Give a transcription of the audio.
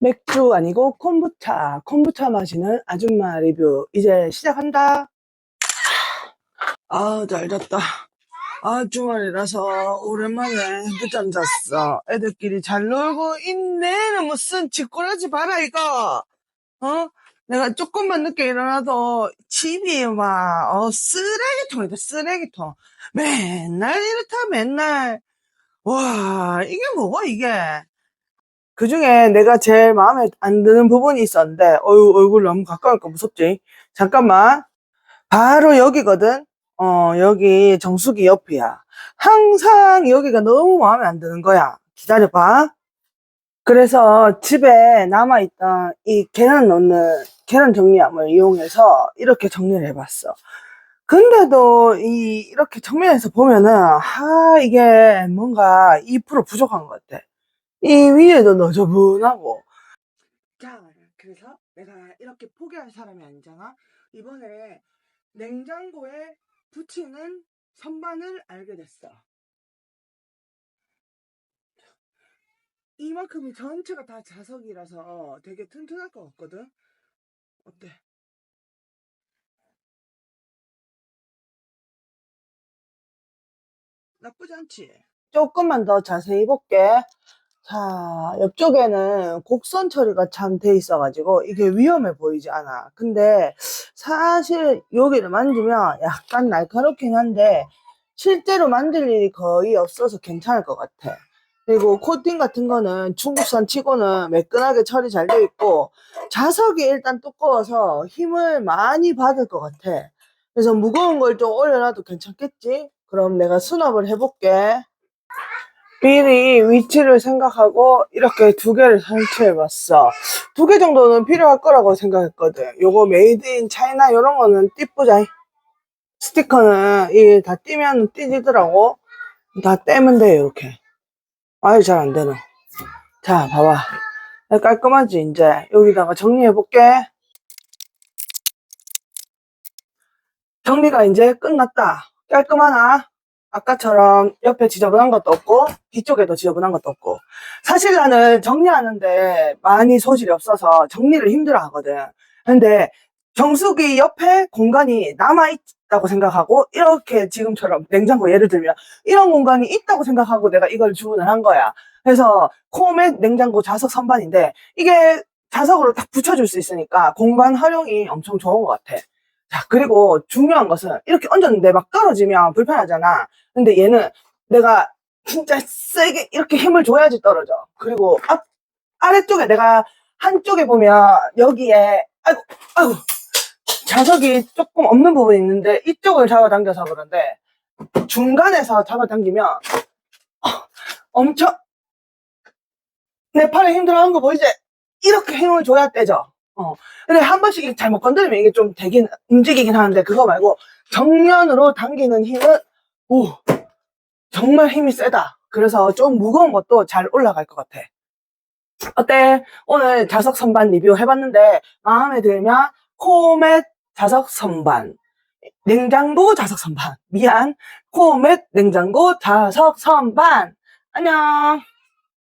맥주 아니고 콤부차. 콤부차 마시는 아줌마 리뷰. 이제 시작한다. 아, 잘 잤다. 아, 주말이라서 오랜만에 늦잠 잤어. 애들끼리 잘 놀고 있네. 무슨 짓꼬라지 봐라, 이거. 어? 내가 조금만 늦게 일어나도 집이 막, 어, 쓰레기통이다, 쓰레기통. 맨날 이렇다, 맨날. 와, 이게 뭐고, 이게. 그 중에 내가 제일 마음에 안 드는 부분이 있었는데, 어유 얼굴 너무 가까우니까 무섭지? 잠깐만. 바로 여기거든? 어, 여기 정수기 옆이야. 항상 여기가 너무 마음에 안 드는 거야. 기다려봐. 그래서 집에 남아있던 이 계란 넣는, 계란 정리함을 이용해서 이렇게 정리를 해봤어. 근데도 이, 이렇게 정면에서 보면은, 하, 이게 뭔가 2% 부족한 것 같아. 이 위에도 너저분하고. 자, 그래서 내가 이렇게 포기할 사람이 아니잖아. 이번에 냉장고에 붙이는 선반을 알게 됐어. 이만큼이 전체가 다 자석이라서 되게 튼튼할 것 같거든? 어때? 나쁘지 않지? 조금만 더 자세히 볼게. 자, 옆쪽에는 곡선 처리가 참 돼 있어가지고 이게 위험해 보이지 않아. 근데 사실 여기를 만지면 약간 날카롭긴 한데 실제로 만질 일이 거의 없어서 괜찮을 것 같아. 그리고 코팅 같은 거는 중국산 치고는 매끈하게 처리 잘 돼 있고 자석이 일단 두꺼워서 힘을 많이 받을 것 같아. 그래서 무거운 걸 좀 올려놔도 괜찮겠지? 그럼 내가 수납을 해볼게. 미리 위치를 생각하고 이렇게 두 개를 설치해봤어. 두 개 정도는 필요할 거라고 생각했거든. 요거 메이드 인 차이나 이런 거는 띠쁘자. 스티커는 이게 다 띄면 띠지더라고. 다 떼면 돼, 이렇게. 아유, 잘 안 되네. 자, 봐봐. 깔끔하지, 이제. 여기다가 정리해볼게. 정리가 이제 끝났다. 깔끔하나? 아까처럼 옆에 지저분한 것도 없고 뒤쪽에도 지저분한 것도 없고. 사실 나는 정리하는데 많이 소질이 없어서 정리를 힘들어 하거든. 근데 정수기 옆에 공간이 남아있다고 생각하고 이렇게 지금처럼 냉장고 예를 들면 이런 공간이 있다고 생각하고 내가 이걸 주문을 한 거야. 그래서 코멧 냉장고 자석 선반인데 이게 자석으로 딱 붙여줄 수 있으니까 공간 활용이 엄청 좋은 것 같아 자, 그리고 중요한 것은 이렇게 얹었는데 막 떨어지면 불편하잖아. 근데 얘는 내가 진짜 세게 이렇게 힘을 줘야지 떨어져. 그리고 앞, 아래쪽에 내가 한쪽에 보면 여기에, 아이고, 아이고, 자석이 조금 없는 부분이 있는데 이쪽을 잡아당겨서 그런데 중간에서 잡아당기면 어, 엄청 내 팔에 힘들어하는 거 보이지? 이렇게 힘을 줘야 떼져. 어. 근데 한 번씩 잘못 건드리면 이게 좀 되긴, 움직이긴 하는데 그거 말고 정면으로 당기는 힘은, 오, 정말 힘이 세다. 그래서 좀 무거운 것도 잘 올라갈 것 같아. 어때? 오늘 자석 선반 리뷰 해봤는데 마음에 들면 코멧 자석 선반. 냉장고 자석 선반. 미안. 코멧 냉장고 자석 선반. 안녕.